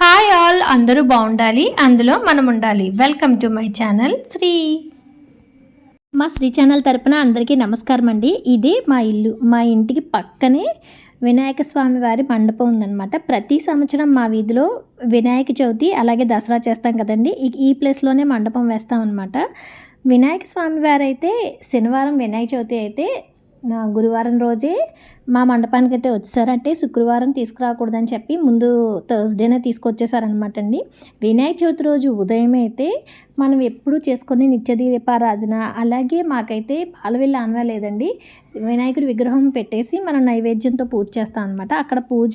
Hi all అందరూ బాగుండాలి అందులో మనం ఉండాలి. Welcome to my channel Sri. మా శ్రీ ఛానల్ తరపున అందరికీ నమస్కారం అండి. ఇది మా ఇల్లు. మా ఇంటికి పక్కనే వినాయక స్వామి వారి మండపం ఉందన్నమాట. ప్రతి సంవత్సరం మా వీధిలో వినాయక చవితి అలాగే దసరా చేస్తాం కదండి. ఈ ఈ ప్లేస్లోనే మండపం వేస్తాం అనమాట వినాయక స్వామి వారైతే శనివారం వినాయక చవితి అయితే గురువారం రోజే మా మండపానికి అయితే వచ్చారంటే శుక్రవారం తీసుకురాకూడదని చెప్పి ముందు థర్స్డేనే తీసుకొచ్చేసారనమాట అండి. వినాయక చవితి రోజు ఉదయం అయితే మనం ఎప్పుడు చేసుకునే నిత్య దీపారాధన అలాగే మాకైతే పాలవెల్లి ఆనవా లేదండి. వినాయకుడి విగ్రహం పెట్టేసి మనం నైవేద్యంతో పూజ చేస్తాం అనమాట అక్కడ పూజ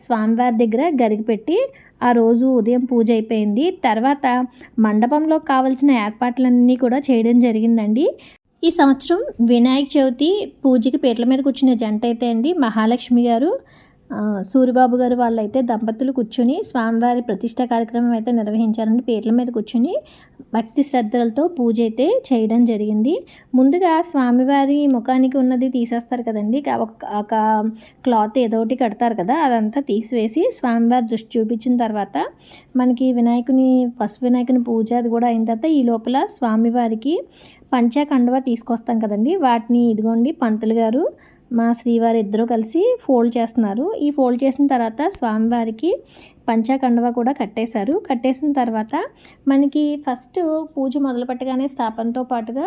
స్వామివారి దగ్గర గరిగిపెట్టి ఆ రోజు ఉదయం పూజ అయిపోయింది. తర్వాత మండపంలో కావలసిన ఏర్పాట్లన్నీ కూడా చేయడం జరిగిందండి. ఈ సంవత్సరం వినాయక చవితి పూజకి పీటల మీద కూర్చున్న జంట అయితే అండి మహాలక్ష్మి గారు సూర్యబాబు సూరిబాబు గారు వాళ్ళైతే దంపతులు కూర్చుని స్వామివారి ప్రతిష్ట కార్యక్రమం అయితే నిర్వహించారండి. పీటల మీద కూర్చుని భక్తి శ్రద్ధలతో పూజ అయితే చేయడం జరిగింది. ముందుగా స్వామివారి ముఖానికి ఉన్నది తీసేస్తారు కదండి. ఒక ఒక క్లాత్ ఏదో ఒకటి కడతారు కదా అదంతా తీసివేసి స్వామివారి దృష్టి చూపించిన తర్వాత మనకి వినాయకుని పసుపు వినాయకుని పూజ అది కూడా అయిన తర్వాత ఈ లోపల స్వామివారికి పంచాకండవ తీసుకొస్తాం కదండి. వాటిని ఇదిగోండి పంతులు గారు మా శ్రీవారి ఇద్దరు కలిసి ఫోల్డ్ చేస్తున్నారు. ఈ ఫోల్డ్ చేసిన తర్వాత స్వామివారికి పంచాకండవ కూడా కట్టేశారు. కట్టేసిన తర్వాత మనకి ఫస్ట్ పూజ మొదలుపెట్టగానే స్థాపనతో పాటుగా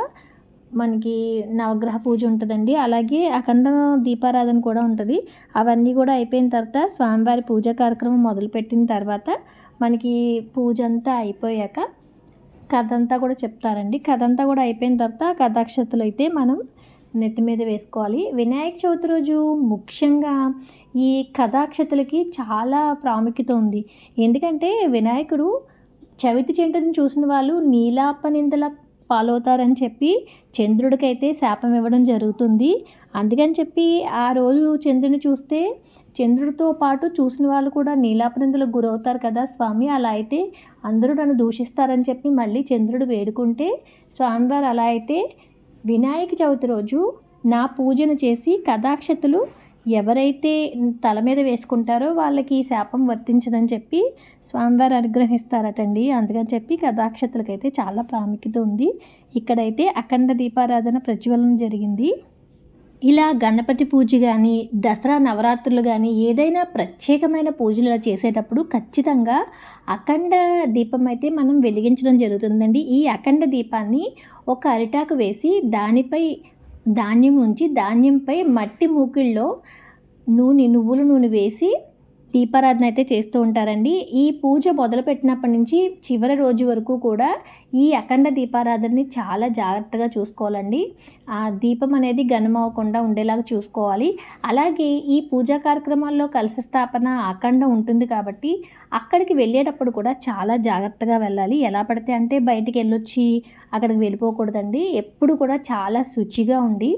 మనకి నవగ్రహ పూజ ఉంటుందండి. అలాగే అఖండ దీపారాధన కూడా ఉంటుంది. అవన్నీ కూడా అయిపోయిన తర్వాత స్వామివారి పూజా కార్యక్రమం మొదలుపెట్టిన తర్వాత మనకి పూజ అంతా అయిపోయాక కథ అంతా కూడా చెప్తారండి. కథ అంతా కూడా అయిపోయిన తర్వాత కథాక్షతలు అయితే మనం నెత్తి మీద వేసుకోవాలి. వినాయక చవితి రోజు ముఖ్యంగా ఈ కథాక్షతలకి చాలా ప్రాముఖ్యత ఉంది. ఎందుకంటే వినాయకుడు చవితి చెంటను చూసిన వాళ్ళు నీలాపనిందల పాలవుతారని చెప్పి చంద్రుడికైతే శాపం ఇవ్వడం జరుగుతుంది. అందుకని చెప్పి ఆ రోజు చంద్రుని చూస్తే చంద్రుడితో పాటు చూసిన వాళ్ళు కూడా నీలాపనిందలకు గురవుతారు కదా స్వామి అలా అయితే అందరూ నన్ను దూషిస్తారని చెప్పి మళ్ళీ చంద్రుడు వేడుకుంటే స్వామివారు అలా అయితే వినాయక చవితి రోజు నా పూజను చేసి కథాక్షతులు ఎవరైతే తల మీద వేసుకుంటారో వాళ్ళకి ఈ శాపం వర్తించదని చెప్పి స్వామివారు అనుగ్రహిస్తారటండి. అందుకని చెప్పి కథాక్షతులకైతే చాలా ప్రాముఖ్యత ఉంది. ఇక్కడైతే అఖండ దీపారాధన ప్రజ్వలన జరిగింది. ఇలా గణపతి పూజ కానీ దసరా నవరాత్రులు కానీ ఏదైనా ప్రత్యేకమైన పూజలు ఇలా చేసేటప్పుడు ఖచ్చితంగా అఖండ దీపం అయితే మనం వెలిగించడం జరుగుతుందండి. ఈ అఖండ దీపాన్ని ఒక అరిటాకు వేసి దానిపై ధాన్యం ఉంచి ధాన్యంపై మట్టి మూకిల్లో నూనె నువ్వుల నూనె వేసి దీపారాధన అయితే చేస్తూ ఉంటారండి. ఈ పూజ మొదలుపెట్టినప్పటి నుంచి చివరి రోజు వరకు కూడా ఈ అఖండ దీపారాధనని చాలా జాగ్రత్తగా చూసుకోవాలండి. ఆ దీపం అనేది గనమవ్వకుండా ఉండేలాగా చూసుకోవాలి. అలాగే ఈ పూజా కార్యక్రమాల్లో కలిసి స్థాపన అఖండ ఉంటుంది కాబట్టి అక్కడికి వెళ్ళేటప్పుడు కూడా చాలా జాగ్రత్తగా వెళ్ళాలి. ఎలా పడితే అంటే బయటికి వెళ్ళొచ్చి అక్కడికి వెళ్ళిపోకూడదండి. ఎప్పుడు కూడా చాలా శుచిగా ఉండి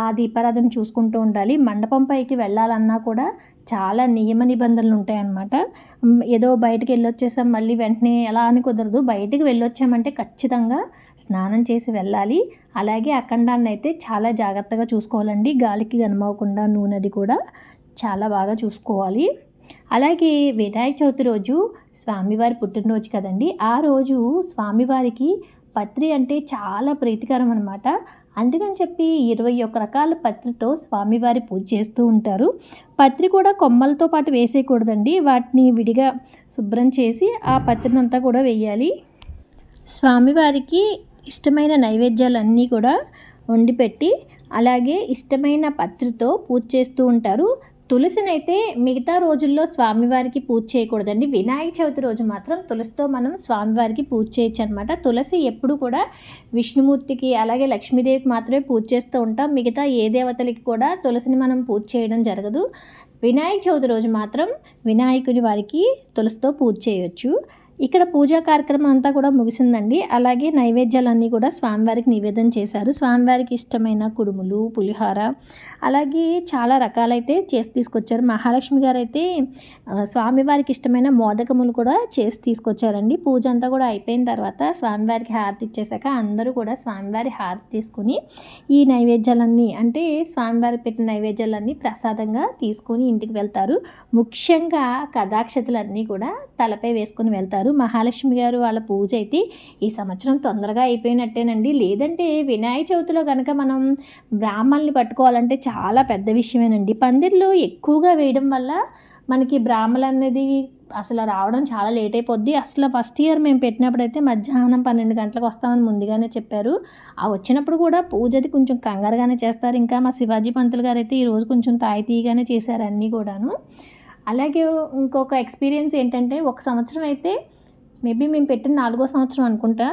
ఆ దీపారాధన చూసుకుంటూ ఉండాలి. మండపం పైకి వెళ్ళాలన్నా కూడా చాలా నియమ నిబంధనలు ఉంటాయన్నమాట ఏదో బయటకు వెళ్ళొచ్చేసాం మళ్ళీ వెంటనే ఎలా అని కుదరదు. బయటికి వెళ్ళొచ్చామంటే ఖచ్చితంగా స్నానం చేసి వెళ్ళాలి. అలాగే అఖండాన్ని అయితే చాలా జాగ్రత్తగా చూసుకోవాలండి. గాలికి కనమవకుండా నూనెది కూడా చాలా బాగా చూసుకోవాలి. అలాగే వినాయక చవితి రోజు స్వామివారి పుట్టినరోజు కదండి. ఆ రోజు స్వామివారికి పత్రి అంటే చాలా ప్రీతికరం అనమాట అందుకని చెప్పి ఇరవై ఒక్క రకాల పత్రితో స్వామివారి పూజ చేస్తూ ఉంటారు. పత్రి కూడా కొమ్మలతో పాటు వేసేయకూడదండి. వాటిని విడిగా శుభ్రం చేసి ఆ పత్రినంతా కూడా వేయాలి. స్వామివారికి ఇష్టమైన నైవేద్యాలన్నీ కూడా వండి పెట్టి అలాగే ఇష్టమైన పత్రితో పూజ చేస్తూ ఉంటారు. తులసినైతే మిగతా రోజుల్లో స్వామివారికి పూజ చేయకూడదండి. వినాయక చవితి రోజు మాత్రం తులసితో మనం స్వామివారికి పూజ చేయొచ్చు అనమాట తులసి ఎప్పుడు కూడా విష్ణుమూర్తికి అలాగే లక్ష్మీదేవికి మాత్రమే పూజ చేస్తూ ఉంటాం. మిగతా ఏ దేవతలకి కూడా తులసిని మనం పూజ చేయడం జరగదు. వినాయక చవితి రోజు మాత్రం వినాయకుని వారికి తులసితో పూజ చేయొచ్చు. ఇక్కడ పూజా కార్యక్రమం అంతా కూడా ముగిసిందండి. అలాగే నైవేద్యాలన్నీ కూడా స్వామివారికి నివేదన చేశారు. స్వామివారికి ఇష్టమైన కుడుములు పులిహోర అలాగే చాలా రకాలైతే చేసి తీసుకొచ్చారు. మహాలక్ష్మి గారు అయితే స్వామివారికి ఇష్టమైన మోదకములు కూడా చేసి తీసుకొచ్చారండి. పూజ అంతా కూడా అయిపోయిన తర్వాత స్వామివారికి హారతి ఇచ్చేసాక అందరూ కూడా స్వామివారి హారతి తీసుకుని ఈ నైవేద్యాలన్నీ అంటే స్వామివారికి పెట్టిన నైవేద్యాలన్నీ ప్రసాదంగా తీసుకొని ఇంటికి వెళ్తారు. ముఖ్యంగా కథాక్షతలన్నీ కూడా తలపై వేసుకొని వెళ్తారు. మహాలక్ష్మి గారు వాళ్ళ పూజ అయితే ఈ సంవత్సరం తొందరగా అయిపోయినట్టేనండి. లేదంటే వినాయక చవితిలో కనుక మనం బ్రాహ్మణ్ని పట్టుకోవాలంటే చాలా పెద్ద విషయమేనండి. పందిర్లు ఎక్కువగా వేయడం వల్ల మనకి బ్రాహ్మలు అనేది అసలు రావడం చాలా లేట్ అయిపోద్ది. అసలు ఫస్ట్ ఇయర్ మేము పెట్టినప్పుడు అయితే మధ్యాహ్నం పన్నెండు గంటలకు వస్తామని ముందుగానే చెప్పారు. ఆ వచ్చినప్పుడు కూడా పూజది కొంచెం కంగారుగానే చేస్తారు. ఇంకా మా శివాజీ పంతులు గారు అయితే ఈరోజు కొంచెం తాయితీగానే చేశారు అన్నీ కూడాను. అలాగే ఇంకొక ఎక్స్పీరియన్స్ ఏంటంటే ఒక సంవత్సరం అయితే మేబీ మేము పెట్టిన నాలుగో సంవత్సరం అనుకుంటా.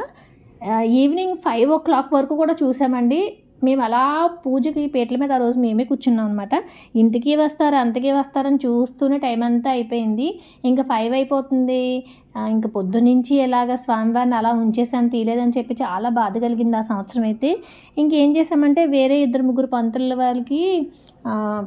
ఈవినింగ్ ఫైవ్ ఓ క్లాక్ వరకు కూడా చూసామండి. మేము అలా పూజకి పీటల మీద ఆ రోజు మేమే కూర్చున్నాం అనమాట ఇంటికి వస్తారు అంతకీ వస్తారని చూస్తూనే టైం అంతా అయిపోయింది. ఇంకా ఫైవ్ అయిపోతుంది. ఆ, ఇంకా పొద్దునుంచి ఎలాగ స్వామివారిని అలా ఉంచేసాను తీయలేదని చెప్పి చాలా బాధ కలిగింది ఆ సంవత్సరం అయితే. ఇంకేం చేసామంటే వేరే ఇద్దరు ముగ్గురు పంతుల వాళ్ళకి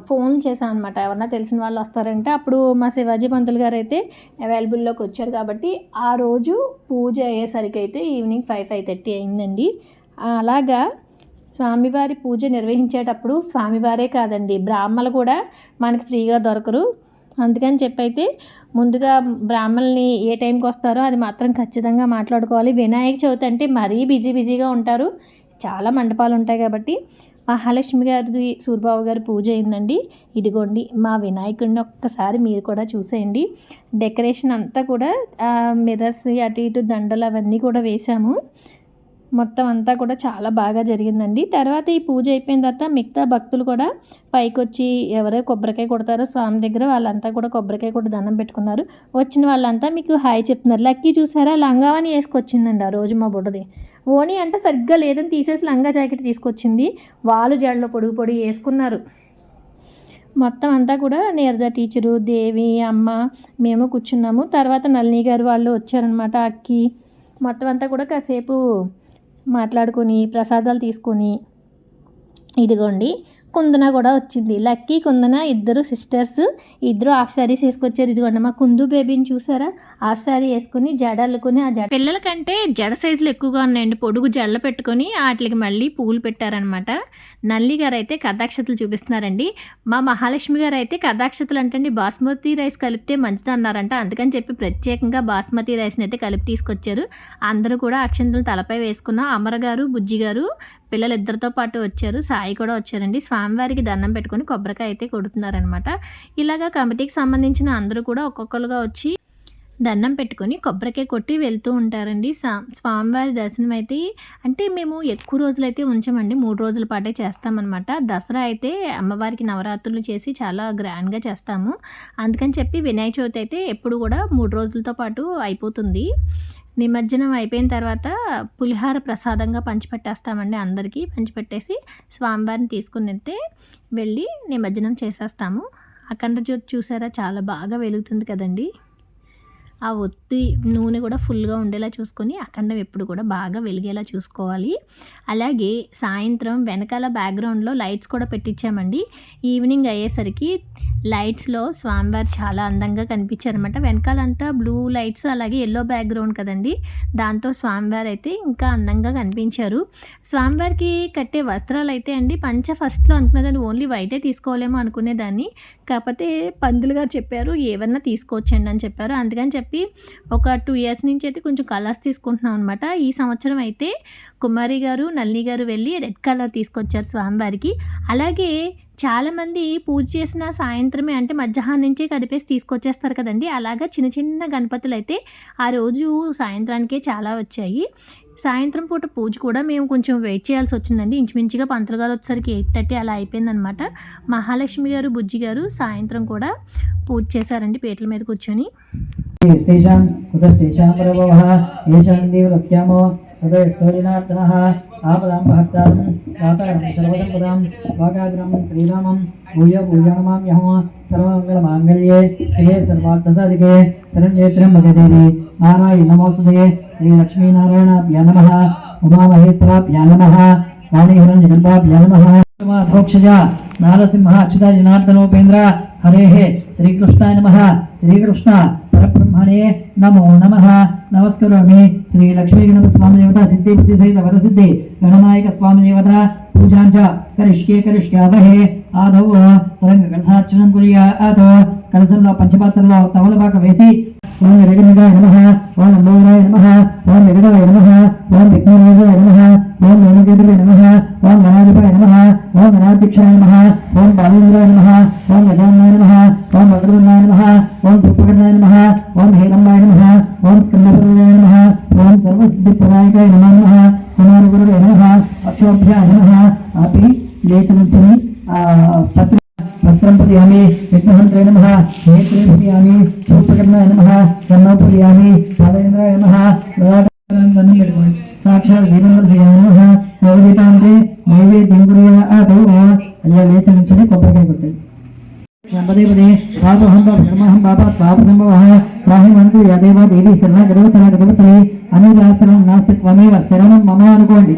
ఫోన్ చేశాను అనమాట ఎవరన్నా తెలిసిన వాళ్ళు వస్తారంటే అప్పుడు మా శివాజీ పంతులు గారు అయితే అవైలబుల్లోకి వచ్చారు కాబట్టి ఆ రోజు పూజ అయ్యేసరికి అయితే ఈవినింగ్ ఫైవ్ ఫైవ్ థర్టీ అయిందండి. అలాగా స్వామివారి పూజ నిర్వహించేటప్పుడు స్వామివారే కాదండి. బ్రాహ్మలు కూడా మనకి ఫ్రీగా దొరకరు. అందుకని చెప్పైతే ముందుగా బ్రాహ్మల్ని ఏ టైంకి వస్తారో అది మాత్రం ఖచ్చితంగా మాట్లాడుకోవాలి. వినాయక చవితి అంటే మరీ బిజీ బిజీగా ఉంటారు. చాలా మండపాలు ఉంటాయి కాబట్టి మహాలక్ష్మి గారిది సూర్యబాబు గారి పూజ అయిందండి. ఇదిగోండి మా వినాయకుడిని ఒక్కసారి మీరు కూడా చూసేయండి. డెకరేషన్ అంతా కూడా మిర్రర్స్ అటు ఇటు దండలు అవన్నీ కూడా వేసాము మొత్తం అంతా కూడా చాలా బాగా జరిగిందండి. తర్వాత ఈ పూజ అయిపోయిన తర్వాత మిగతా భక్తులు కూడా పైకి వచ్చి ఎవరో కొబ్బరికాయ కొడతారో స్వామి దగ్గర వాళ్ళంతా కూడా కొబ్బరికాయ కొట్టి దండం పెట్టుకున్నారు. వచ్చిన వాళ్ళంతా మీకు హాయ్ చెప్తున్నారు. లక్కీ చూసారా? లంగావని వేసుకొచ్చిందండి ఆ రోజు మా బుడ్డది. ఓని అంటే సరిగ్గా లేదని తీసేసి లంగా జాకెట్ తీసుకొచ్చింది. వాళ్ళు జడలో పొడుగు పొడి వేసుకున్నారు. మొత్తం అంతా కూడా నీరజ టీచరు దేవి అమ్మ మేము కూర్చున్నాము. తర్వాత నళిని గారు వాళ్ళు వచ్చారనమాట అక్కి. మొత్తం అంతా కూడా కాసేపు మాట్లాడుకొని ప్రసాదాలు తీసుకొని ఇదిగోండి కుందన కూడా వచ్చింది. లక్కీ కుందన ఇద్దరు సిస్టర్స్. ఇద్దరు హాఫ్ శారీస్ వేసుకొచ్చారు. ఇదిగోండి మా కుందు బేబీని చూసారా? హాఫ్ శారీ వేసుకుని జడ అల్లుకుని ఆ జడ పిల్లలకంటే జడ సైజులు ఎక్కువగా ఉన్నాయండి. పొడుగు జడలు పెట్టుకొని వాటికి మళ్ళీ పువ్వులు పెట్టారనమాట నల్లి గారు అయితే కథాక్షతలు చూపిస్తున్నారండి. మా మహాలక్ష్మి గారు అయితే కథాక్షతలు అంటండి బాస్మతి రైస్ కలిపితే మంచిది అన్నారంట. అందుకని చెప్పి ప్రత్యేకంగా బాస్మతి రైస్ని అయితే కలిపి తీసుకొచ్చారు. అందరూ కూడా అక్షంతలు తలపై వేసుకున్న అమర గారు బుజ్జి గారు పిల్లలు ఇద్దరితో పాటు వచ్చారు. సాయి కూడా వచ్చారండి. స్వామివారికి దండం పెట్టుకొని కొబ్బరికాయ అయితే కొడుతున్నారనమాట ఇలాగా కమిటీకి సంబంధించిన అందరూ కూడా ఒక్కొక్కరుగా వచ్చి దండం పెట్టుకొని కొబ్బరికాయ కొట్టి వెళ్తూ ఉంటారండి. సా స్వామివారి దర్శనం అయితే అంటే మేము ఎక్కువ రోజులైతే ఉంచమండి. మూడు రోజుల పాటే చేస్తామన్నమాట. దసరా అయితే అమ్మవారికి నవరాత్రులు చేసి చాలా గ్రాండ్గా చేస్తాము. అందుకని చెప్పి వినాయక చవితి అయితే ఎప్పుడు కూడా మూడు రోజులతో పాటు అయిపోతుంది. నిమజ్జనం అయిపోయిన తర్వాత పులిహార ప్రసాదంగా పంచిపెట్టేస్తామండి అందరికీ. పంచిపెట్టేసి స్వామివారిని తీసుకుని వెళ్తే వెళ్ళి నిమజ్జనం చేసేస్తాము. అఖండ జ్యోతి చూసారా? చాలా బాగా వెలుగుతుంది కదండి. ఆ ఒత్తి నూనె కూడా ఫుల్గా ఉండేలా చూసుకొని అఖండం ఎప్పుడు కూడా బాగా వెలిగేలా చూసుకోవాలి. అలాగే సాయంత్రం వెనకాల బ్యాక్గ్రౌండ్లో లైట్స్ కూడా పెట్టించామండి. ఈవినింగ్ అయ్యేసరికి లైట్స్లో స్వామివారు చాలా అందంగా కనిపించారనమాట వెనకాలంతా బ్లూ లైట్స్ అలాగే ఎల్లో బ్యాక్గ్రౌండ్ కదండి. దాంతో స్వామివారు అయితే ఇంకా అందంగా కనిపించారు. స్వామివారికి కట్టే వస్త్రాలు అయితే అండి పంచ ఫస్ట్లో అనుకునేదాన్ని ఓన్లీ వైటే తీసుకోలేమో అనుకునేదాన్ని. కాకపోతే పందులు గారు చెప్పారు ఏమన్నా తీసుకోవచ్చండి అని చెప్పారు. అందుకని చెప్పి ఒక టూ ఇయర్స్ నుంచి అయితే కొంచెం కలర్స్ తీసుకుంటున్నాం అనమాట ఈ సంవత్సరం అయితే కుమారి గారు నల్లి గారు వెళ్ళి రెడ్ కలర్ తీసుకొచ్చారు స్వామివారికి. అలాగే చాలామంది పూజ చేసిన సాయంత్రమే అంటే మధ్యాహ్నం నుంచే కదిపేసి తీసుకొచ్చేస్తారు కదండి. అలాగా చిన్న చిన్న గణపతులు అయితే ఆ రోజు సాయంత్రానికే చాలా వచ్చాయి. సాయంత్రం పూట పూజ కూడా మేము కొంచెం వెయిట్ చేయాల్సి వచ్చిందండి. ఇంచుమించుగా పంతులు గారు వచ్చేసరికి ఎయిట్ థర్టీ అలా అయిపోయిందనమాట మహాలక్ష్మి గారు బుజ్జి గారు సాయంత్రం కూడా పూజ చేశారండి పేట్ల మీద కూర్చొని. स्तेषां कुतस्तेषां परभवः येषां देवरस्यामो हृदयस्तोजनार्दनः आपदां महत्तां वातारं सर्वसम्पदां वागाग्रं श्रीरामं भूय भूयनमाम्यहं सर्वमङ्गलमाङ्गल्ये शिवे सर्वार्थसाधिके शरण्येत्रं भगदेवी నారాయణ నమోస్తుతే శ్రీ లక్ష్మీనారాయణాభ్యా నమ ఉమామహేశ్వరాభ్యా నమ వాణీహిరణ్యగర్భాభ్యా నమ అధోక్షజ నారసింహ అచ్యుత జనార్దనోపేంద్ర హరే శ్రీకృష్ణాయ నమ శ్రీకృష్ణ పరబ్రహ్మణే నమో నమ నమస్కరోమి శ్రీ లక్ష్మీ గణపతి స్వామి దేవత సిద్ధి బుద్ధి సహిత వర సిద్ధి గణనాయక స్వామి కలసంలో పంచపాత్రలో తమలపాక వేసి ఓం జగన్నిగాయ నమ ఓం నంబోదరాయ నమ ఓం జగదాయ నమ ఓం విఘ్నరాజాయ నమ ఓం వేణుకేతుడే నమ ఓం గణాధిపాయ నమ ఓం గణాధ్యక్షాయ నమ ఓం బాలేంద్రాయ నమ ఓం గజాన్నాయ నమ ఓం వక్రదుండాయ నమ ఓం సుప్రకటాయ నమ ఓం హేలంబాయ నమ ఓం స్కందపర్వదాయ నమ ఓం సర్వసిద్ధిప్రదాయకాయ నమ నమ కుమారగురుడే నమ అక్షోభ్యాయ నమ అపి లేచి నుంచుని ఆ పత్ర ప్రియామి రూపకర్ణాయ నమ కన్నో ప్రియామి పాదేంద్రాయ నమ దండం పెట్టుకోండి సాక్షాత్ వీరేంద్రయ్య నమ నవదీపాంతే నైవేద్యం కుర్యాత్ అయ్యా లేచి నుంచుని కొబ్బరికాయ కొట్టండి పదే పదే పాపహం ధర్మహం పాప పాప సంభవ యదేవ దేవి శరణ నాస్తి త్వమేవ శరణం మమ అనుకోండి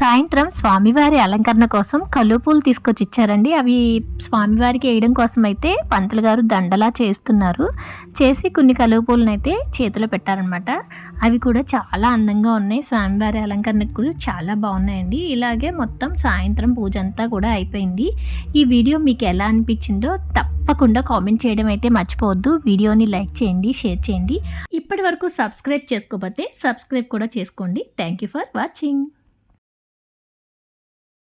సాయంత్రం స్వామివారి అలంకరణ కోసం కలువపూలు తీసుకొచ్చి ఇచ్చారండి అవి స్వామివారికి వేయడం కోసం అయితే పంతులు గారు దండలా చేస్తున్నారు. చేసి కొన్ని కలువ పూలను అయితే చేతిలో పెట్టారనమాట అవి కూడా చాలా అందంగా ఉన్నాయి. స్వామివారి అలంకరణకు కూడా చాలా బాగున్నాయండి. ఇలాగే మొత్తం సాయంత్రం పూజ అంతా కూడా అయిపోయింది. ఈ వీడియో మీకు ఎలా అనిపించిందో తప్పకుండా కామెంట్ చేయడం అయితే మర్చిపోవద్దు. వీడియోని లైక్ చేయండి షేర్ చేయండి. ఇప్పటి వరకు సబ్స్క్రైబ్ చేసుకోకపోతే సబ్స్క్రైబ్ కూడా చేసుకోండి. Thank you for watching.